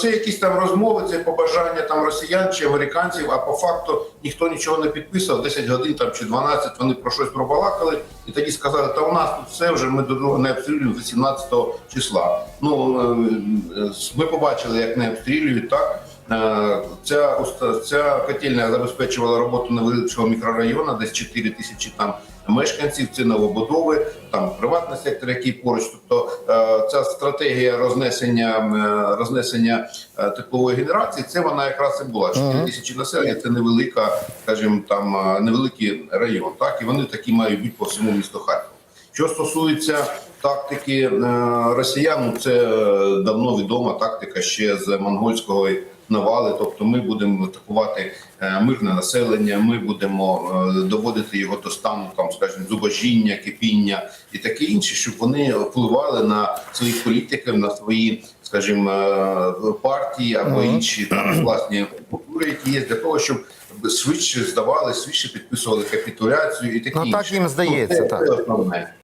це якісь там розмови, це побажання там росіян чи американців, а по факту ніхто нічого не підписав. 10 годин там чи 12 вони про щось пробалакали, і тоді сказали, та у нас тут все вже ми не обстрілюємо 18 числа. Ну е, е, ми побачили, як не обстрілюють так. Е, Ця ця котельня забезпечувала роботу невеличкого мікрорайону, десь 4 тисячі там мешканців. Це новобудови, там приватний сектор, який поруч. Тобто е, ця стратегія рознесення е, рознесення теплової генерації, це вона якраз і була 4 тисячі населення. Це невелика, скажімо, там невеликий район. Так і вони такі мають бути по всьому місту Харкова. Що стосується тактики росіян, ну, це давно відома тактика ще з монгольського навали. Тобто, ми будемо атакувати е, мирне населення, ми будемо е, доводити його до стану, там, скажімо, зубожіння, кипіння і таке інше, щоб вони впливали на своїх політиків, на свої, скажімо, е, партії або інші там власні культури, які є для того, щоб швидше здавали, швидше підписували капітуляцію і таке Ну, інше. так їм здається, Ну, це, так. основне.